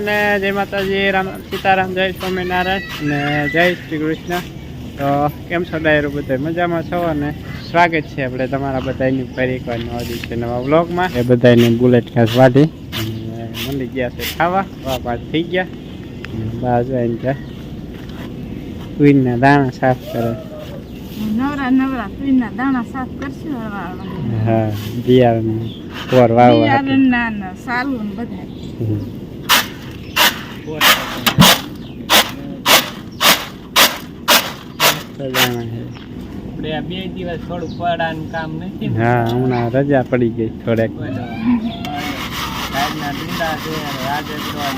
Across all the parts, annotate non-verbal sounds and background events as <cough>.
ડાયરાને જય માતાજી રામ સીતારામ જય સ્વામિનારાયણ અને જય શ્રી કૃષ્ણ. તો કેમ છો ડાયરો બધા? મજામાં છો? અને સ્વાગત છે આપણે તમારા બધાની ફરી એકવાર નવા દિવસે નવા બ્લોગમાં એ બધાને બુલેટ ખાસ વાટી અને મંડી ગયા છે ખાવા. વા પાટ થઈ ગયા. અને બાજુ આવીને ત્યાં ઉઈના દાણા સાફ કરે. નવરા નવરા તુઈના દાણા સાફ કરશું હા બિયારણ વાવ હતું. બિયારણના ને સાલું બધા હમ. દાણા છે આપણે આ બે દિવસ થોડું પડાનું કામ નથી. ને. હા હમણાં રજા પડી ગઈ થોડેક. સાઈડના ડુંડા છે આજે રાજસ્થાન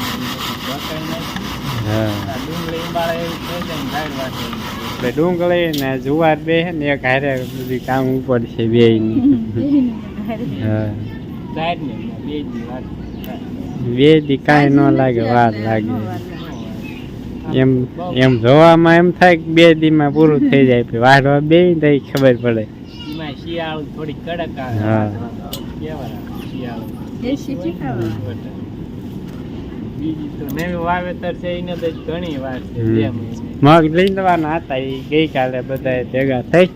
હા. આ ડુંગળી ઉંબાળે એવું થઈ જાય ને સાઈડ એટલે ડુંગળી ને જુવાર બે છે ને એક હારે બધી કામ ઉપર છે બે હા. એમાં બે વાત બે દી કાંઈ ન લાગે વાર લાગે. એમ એમ જોવામાં એમ થાય કે બે દીમાં પૂરું થઈ જાય પછી વાઢવા બે તો ખબર પડે. શિયાળું થોડી કડક આવે. હા. બીજી તો નવી વાવેતર છે એને તો ઘણી વાર છે મગ લઈ લેવાના હતા એ ગઈકાલે બધા ભેગા થઈ.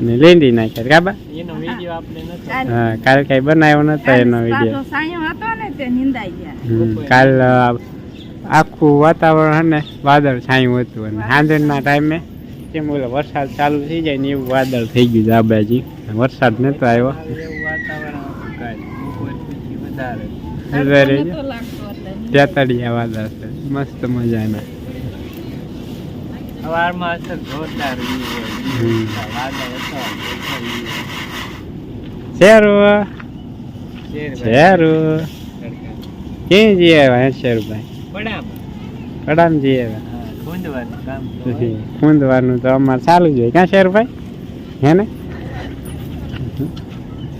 અને લીંડી નાખ્યા કાબા એનો વિડિયો આપણે નતો હા કાલ કઈ બનાવ્યો નતો એનો વીડિયો સાયો હતો ને તે નિંદાઈ ગયા. હમ, કાલ આખું વાતાવરણ ને વાદળ છાયું હતું અને સાંજના ટાઈમે કેમ ઓલો વરસાદ ચાલુ થઈ જાય ને એવું વાદળ થઈ ગયું જાબાજી વરસાદ નતો આવ્યો. વાતાવરણ હતું કાલ. બપોર વધારે. તેતડિયા વાદળ છે. મસ્ત મજાના. સવારમાં અસર જોરદાર શેરું શેર ભાઈ. શેરું તડકા. ક્યાં જઈ આવ્યા શેરુભાઈ? પડામ. જઈએ ખૂંદવાનું તો ખૂંદવાનું અમારે ચાલુ જ હોય. ક્યાં શેરુભાઈ? હે ને?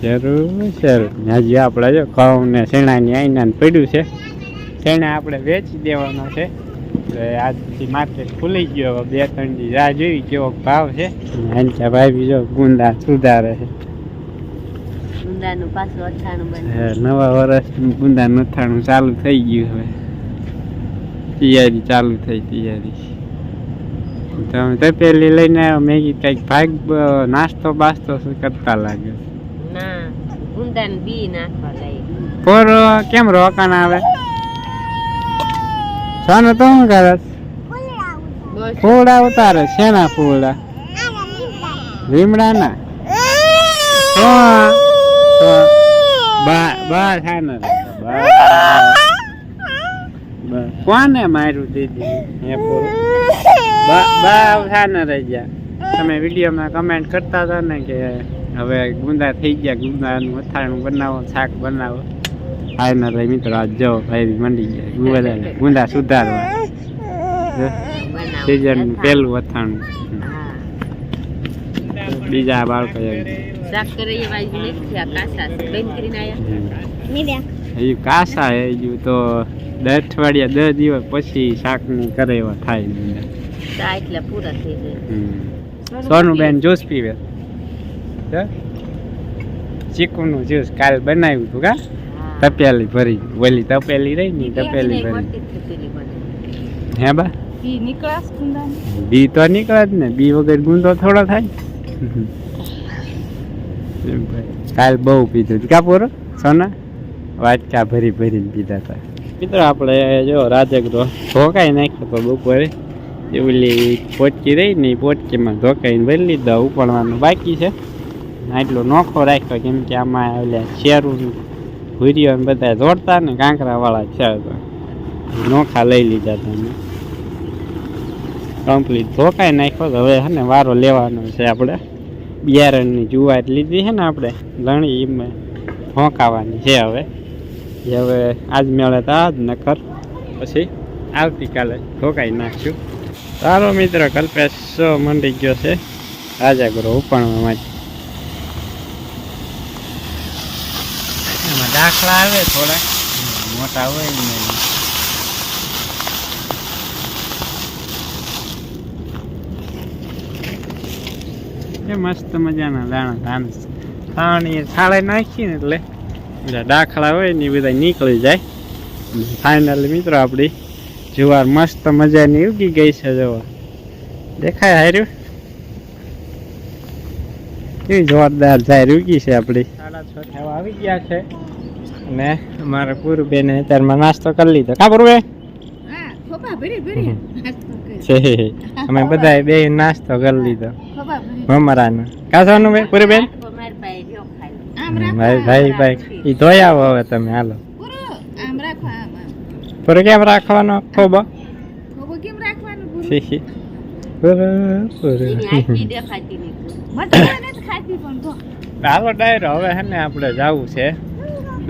શેરું શેરું હજી આપણે જો ઘઉં ને શેણાની આઈના પડ્યું છે. શેણા આપણે વેચી દેવાનો છે. એટલે આજથી માર્કેટ ખુલી ગયો. હવે બે ત્રણ દી રાહ જોઈ કેવો ભાવ છે. આનકા ભાઈ બીજો ગુંદા સુધારે છે. નવા વર્ષ ગુંદા નથાણું ચાલુ થઈ ગયું હવે. તૈયારી ચાલુ થઈ તૈયારી. તમે તપેલી લઈને આવ્યો મેં કીધું કંઈક ભાગ નાસ્તો બાસ્તો શું કરતા લાગે? ના ઊંડાનું બી નાખવા લઈ પોર કેમ રોકાણ આવે? સોનું તો શું કરે? બસ. ફૂડા ઉતારે શેના ફૂડા લીમડાના તો તો બા બા થાને બા. બા. કોને માર્યું દીદી? એ બા બા રહી ગયા. તમે વિડીયોમાં કમેન્ટ કરતા હતા ને કે હવે ગુંદા થઈ ગયા ગુંદાનું અથાણું બનાવો શાક બનાવો. ફાઈનલ રહી મિત્રો આજ જાઓ ભાઈ મંડી જાય ગુંદા ગુંદા સુધારવા. સીઝન અથાણું હા બીજા બાળકો કાસા છે. બેન કરીને આયા. એ હજુ તો દસ અઠવાડિયા દસ દિવસ પછી શાકની કરે એવા થાય ને. એટલે પૂરા થઈ જાય હમ. સોનું બેન જ્યુસ પીવે. ચીકુનું જ્યુસ કાલ બનાવ્યું હતું કા? હા. તપેલી ભરી ઓલી તપેલી રહી ને તપેલી ભરી. હે બા? બી નીકળાસ ગુંદા બી તો નીકળાત જ ને બી વગર ગુંદો થોડો થાય. કાલ બહુ પીધું કા પૂરો? સોના? વાટકા ભરી ભરીને પીધા હતા મિત્રો આપણે જો રાજગરો ધોકાઈ નાખ્યો તો બપોરે. એ ઓલી પોટકી રહી ને એ પોટકીમાં ધોકાઈને ભરી લીધા ઉપડવાનું બાકી છે. આટલો નોખો રાખ્યો કેમ કે આમાં ઓલા શેરું ભૂરીઓ બધા જોડતા ને કાંકરાવાળા છે તો. નોખા લઈ લીધા તમે કમ્પ્લીટ ધોકાઈ નાખ્યો તો હવે છે ને વારો લેવાનો છે આપણે. બિયારણની જુવાર લીધી છે ને આપણે લણી એમાં ભોંકાવાની છે હવે. એ હવે આજ મેળે તો આજ નખર પછી આવતીકાલે ધોકાઈ નાખશું તારો મિત્ર, કલ્પેશ મંડી ગયો છે. રાજાગુરુ ગુરુ ઉપણવામાં એમાં દાખલા આવે થોડા. મોટા હોય ને. એ મસ્ત મજાના દાણા ધાન. ખાણી થાળે નાખીએ ને એટલે એટલે દાખલા હોય ને એ બધા નીકળી જાય. ફાઇનલી મિત્રો આપણી જુવાર મસ્ત મજાની ઉગી ગઈ છે જુઓ દેખાય હાર્યું? કેવી જોરદાર જાહેર ઉગી છે આપણી સાડા છ થવા આવી ગયા છે. અને અમારે પૂરું બેને અત્યારમાં નાસ્તો કરી લીધો. કા પૂરું. છે. અમે બધાએ બે નાસ્તો કરી લીધો. મમરાનો. કા સોનું બેન પૂરી બેન ભાઈ ભાઈ ભાઈ એ ધોઈ આવો હવે તમે હાલો. પૂરું કેમ રાખવાનો ખોબો? <coughs> હાલો ડાયરો હવે હે ને આપણે જવું છે.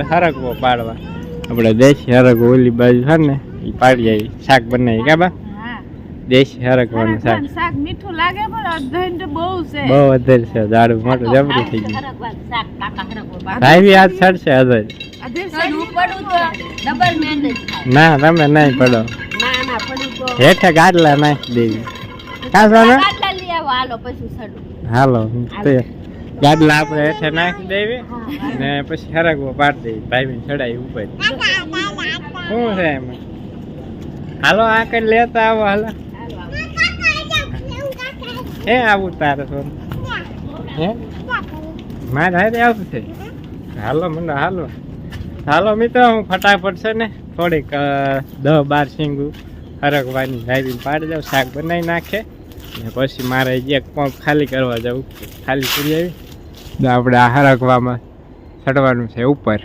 હરગવો પાડવા. આપણે દેશી હરકવો ઓલી બાજુ છે ને એ પાડી જાય શાક બનાવી કા બા? દેશી હરકવાનું શાક. શાક મીઠું લાગે પણ અડધન તો બહુ છે. બહુ વધારે છે ઝાડુ મોટું જબરું થઈ ગયું. હરકવાનું શાક કાકા ભાઈ બી આજ ચડશે હજાર અધે પડવું પડવું તો ડબલ મહેનત થાય. ના તમે નહીં પડો. હેઠે ગાડલા નાખી દેવી. કા હાલો પછી હાલો. તે ગાડલા આપણે હેઠે નાખી દેવી ને પછી હરગવો પાડી દેવી. ભાઈ બહેન ચડાવી ઉપર. શું છે એમાં? હાલો, આ કઈ લેતા આવો, હાલો. હે, આવું તારે સોન હે? મારે હારે આવું છે? હાલો મને હાલો. હાલો, મિત્રો, હું ફટાફટ છે ને થોડીક દહ બાર સિંગું હરકવાની ભાઈ પાડી દઉં, શાક બનાવી નાખે. ને પછી મારે એક પંપ ખાલી કરવા જવું ખાલી કરી આવી. આપણે આ રાખવામાં ચડવાનું છે ઉપર.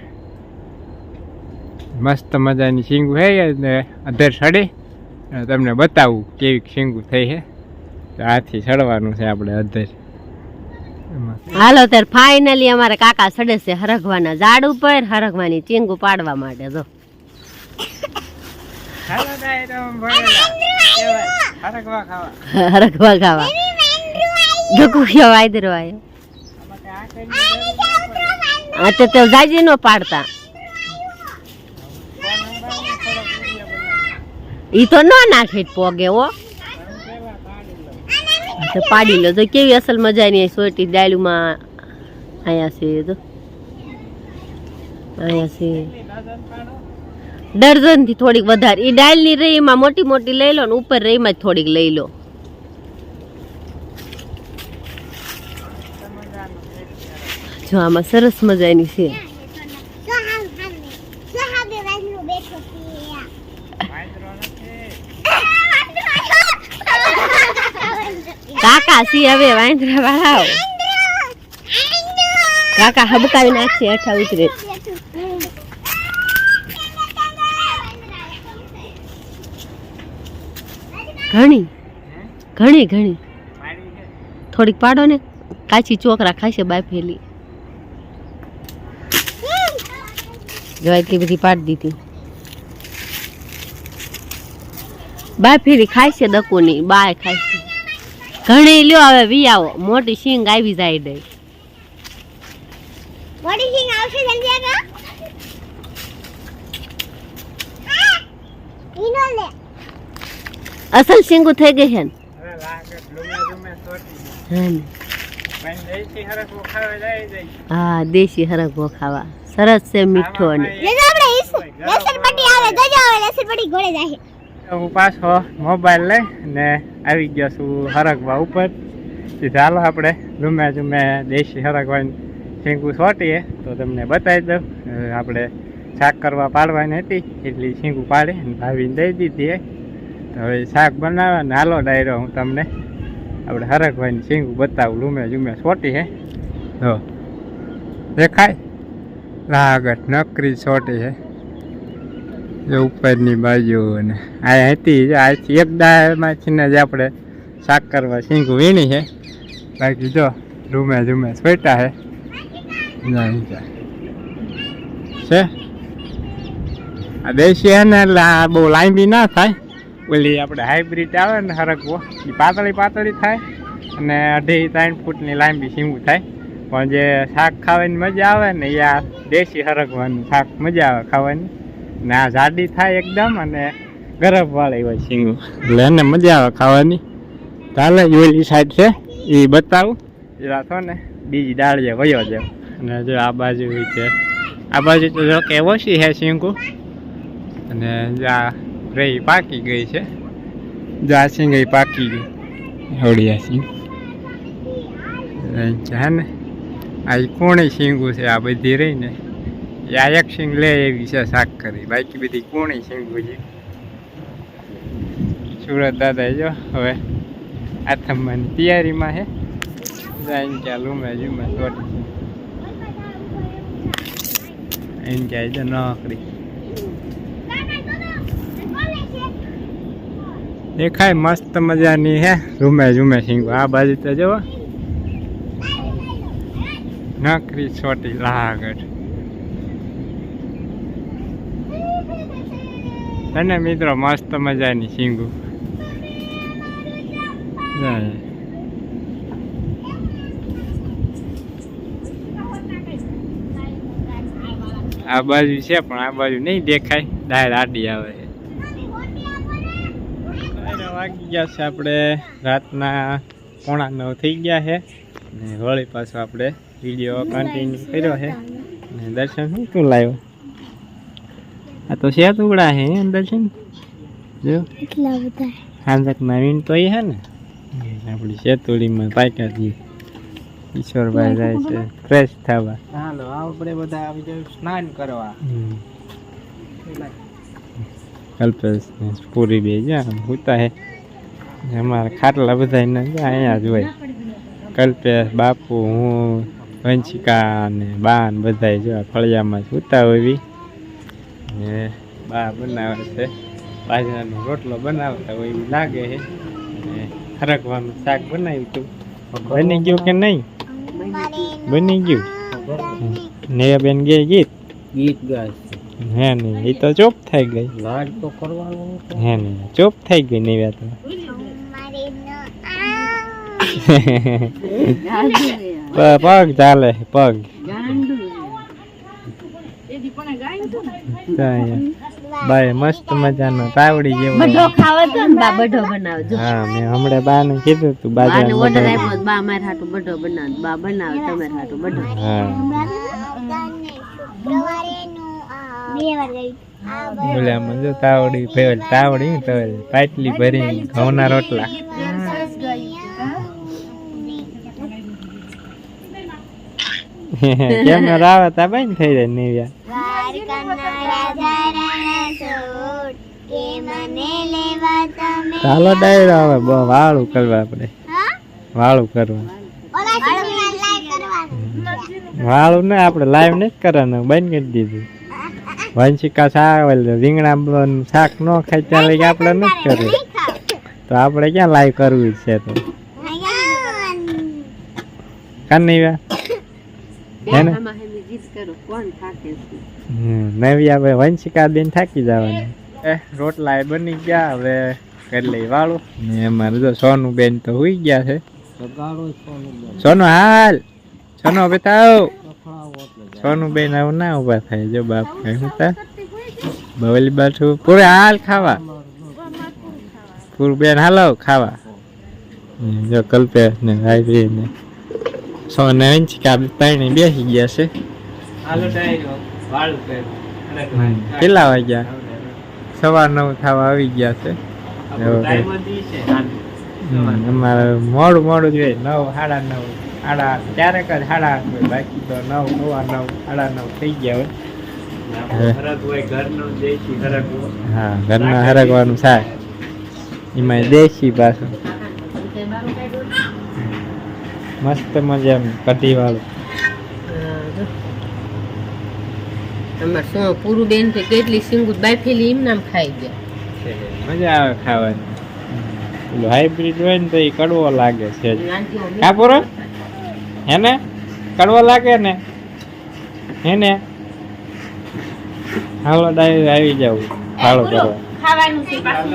મસ્ત મજાની શીંગું છે ને અધર સડે અને તમને બતાવું કેવી શીંગું થઈ છે. તો આથી ચડવાનું છે આપણે અધર. હાલો ત્યારે ફાઇનલી અમારે કાકા સડે છે હરગવાના ઝાડ ઉપર હરગવાની ચીંગું પાડવા માટે જો. હરગવા ખાવા. હરગવા ખાવા. જો કુખ્યો વાયદરો આવ્યો આ તો જાજી નો પાડતા. ઈ તો ન નાખે પોગે ઓ તો પાડી લો. તો કેવી અસલ મજાની સોટી માં અહીંયા છે તો અહીંયા છે. ડર્ઝનથી થોડીક વધારે. ઈ ડાળની રહીમાં મોટી મોટી લઈ લો ને ઉપર રહીમાં જ થોડીક લઈ લો. જો આમાં સરસ મજાની છે. કાકા સી હવે વાંદરા વાળાઓ કાકા હબકાવી નાખશે હેઠા ઉતરે. ઘણી. ઘણી ઘણી. થોડીક પાડો ને. કાચી ચોકરા ખાશે બાફેલી. જો એટલી બધી પાડી દીધી. બાફેલી ખાશે દકોની બાય છે. ઘણી લ્યો હવે વી આવો મોટી સિંગ આવી જાય દે અસલ સિંગુ થઈ ગઈ છે ને? હવે લાગે ડુમે ડુમે હા દેશી હરક ખાવા સરસ છે મીઠો અને. હું પાછો મોબાઈલ લઈ ને આવી ગયો છું હરગવા ઉપર. ચાલો હાલો આપણે ઝુમે ઝુમે દેશી હરગવાની શીંગું સોટીએ તો તમને બતાવી દઉં. આપણે શાક કરવા પાડવાની હતી એટલી શીંગું પાડી અને ભાવીને દઈ દીધી તો હવે શાક બનાવવા ને હાલો ડાયરો હું તમને આપણે હરગવાની શીંગું બતાવું લૂમે જુમે સોટી હે. તો દેખાય? લાગત નકરી છોટી છે. જે ઉપરની બાજુ અને આ હતી આથી એક દાળમાંથી ને જ આપણે શાક કરવા શીંગું વીણી છે. બાકી જો ધૂમે રૂમે સ્વેટા છે. છે? આ દેશી છે ને, એટલે આ બહુ લાંબી ના થાય. ઓલી આપણે હાઇબ્રિડ આવે ને હરકવો એ પાતળી પાતળી થાય અને અઢી ત્રણ ફૂટની લાંબી શીંગું થાય. પણ જે શાક ખાવાની મજા આવે ને આ દેશી હરકવાનું શાક મજા આવે ખાવાની. ને આ જાડી થાય એકદમ અને ગરમ વાળી હોય શીંગું. એટલે એને મજા આવે ખાવાની. ચાલે ઓલી સાઈડ છે એ બતાવું. થો ને, બીજી ડાળીએ વયો છે અને જો આ બાજુ છે. આ બાજુ તો જો કે ઓછી છે શીંગું. અને આ રહી પાકી ગઈ છે. જો આ શીંગ પાકી ગઈ. હોળી આ શીંગ. છે ને આ કોણી સિંગું છે? આ બધી રહીને એ આ એક સિંગ લે એવી છે, શાક કરી. બાકી બધી કોણી શીંગું છે? સુરત દાદા જો, હવે આથમવાની તૈયારીમાં છે જાય ક્યાં લૂમે, જુમે ચોટી એમ જાય જો નોકરી દેખાય મસ્ત મજાની હે. ઝૂમે, ઝુમે સિંગો આ બાજુ તો જુઓ નકરી છોટી લાગડ. અને મિત્રો, મસ્ત મજાની સિંગુ. આ બાજુ છે, પણ આ બાજુ નહીં દેખાય. ડાયર આડી આવે. વાગી ગયા છે આપણે. રાતના પોણા નવ થઈ ગયા છે. ને વળી પાછું આપણે વીડિયો કન્ટિન્યુ કર્યો છે ને દર્શન શું શું લાવ્યો આ તો છે ટુકડા છે દર્શન જો હાંસક નવીન તો એ હે ને આપણી શેતુડીમાં પાક્યા છીએ ઈશ્વરભાઈ જાય છે ફ્રેશ થવા હાલો આપણે બધા આવી જાય સ્નાન કરવા કલ્પેશ ને પૂરી બે જ્યાં હોતા હે અમારા ખાટલા બધા અહીંયા જ હોય કલ્પેશ બાપુ હું વંશિકા ને બા ને બધા જો આ ફળિયામાં સૂતા હોય ને બા બનાવે છે બાજરાનો રોટલો બનાવતા હોય એવું લાગે છે ને ખરકવાનું શાક બનાવ્યું હતું બની ગયું કે નહીં બની ગયું ને બેન ગઈ ગીત ગીત ગાય હે નહીં એ તો ચોપ થઈ ગઈ લાડ તો કરવાનું હે નહીં ચોપ થઈ ગઈ નિવ્યા તો પ- પગ ચાલે પગ. ને બાય મસ્ત મજાનો તાવડી જેવો બઢો ખાવો તો ને બા બઢો બનાવજો હા મેં હમણાં બાને કીધું તું ઓર્ડર આપ્યો બા મારે હાટું બઢો બનાવ બા બનાવે તમારે હાટું બઢો હા. બોલે આમાં તાવડી ફેર તાવડી તો પાટલી ભરી ઘઉંના રોટલા. <laughs> કેમેરા આવે તા બંધ થઈ જાય નિવ્યા. ચાલો ડાયરો બહુ વાળું કરવા આપણે. વાળું કરવા વાળું ને આપણે લાઈવ નથી કરવાનું, બંધ કરી દીધું. વંશિકા શાક રીંગણા શાક ન ખાય ત્યાં લઈ આપણે નથી કરવું. તો આપણે ક્યાં લાઈવ કરવું છે તો? કાન હે વંશિકા બેન થાકી જવાની. એ રોટલા એ બની ગયા હવે કરી લઈ વાળું. ને અમારે જો સોનું બેન તો હુઈ ગયા છે. સગાડો સોનું સોનું હાલ! સોનો સોનું બેન આવું ના ઊભા થાય જો બાપ કઈ હું તા બવલી બાઠું પૂરે હાલ ખાવા. પૂરું બેન હાલો ખાવા. જો કલ્પે ને ને. સોને આપણે પાણી બેસી ગયા છે. કેટલા વાગ્યા? સવા નવ થવા આવી ગયા છે. છે. અમારે મોડું મોડું જોઈએ. નવ સાડા નવ. સાડા ક્યારેક જ સાડા આઠ હોય. બાકી તો નવ સવા નવ સાડા નવ થઈ ગયા હોય. ઘરનો હા ઘરમાં હરગવાનું થાય. એમાં દેશી પાછું. મસ્ત મજા કઢી વાળું. અમાર પૂરું બેન તો કેટલી સિંગુત બાફેલી એમ નામ ખાઈ ગયા. મજા આવે ખાવાની. પેલું હાઇબ્રિડ હોય ને તો એ કડવો લાગે છે નહીં. હા ને કડવો લાગે ને? હે ને હાલો ડાયરી આવી જાવ ફાળો કરવા ખાવાનું છે પાછું.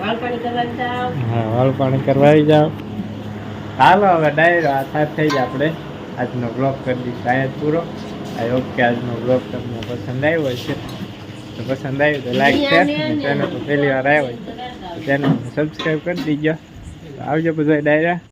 વાળ પાણી કરવાનું જાવ. હા વાળ પાણી કરવા આવી જાવ હાલો હવે ડાયરો આ સાથ થઈ જાય આપણે. આજનો બ્લોગ કરી દઈશું આયા પૂરો. આઈ હોપ કે આજનો બ્લોગ તમને પસંદ આવ્યો હશે. તો પસંદ આવ્યું તો લાઈક શેર ચેનલ પર પહેલી વાર આવ્યો હોય તો ચેનલને સબસ્ક્રાઈબ કરી દીજો. આવજો બધા ડાયરા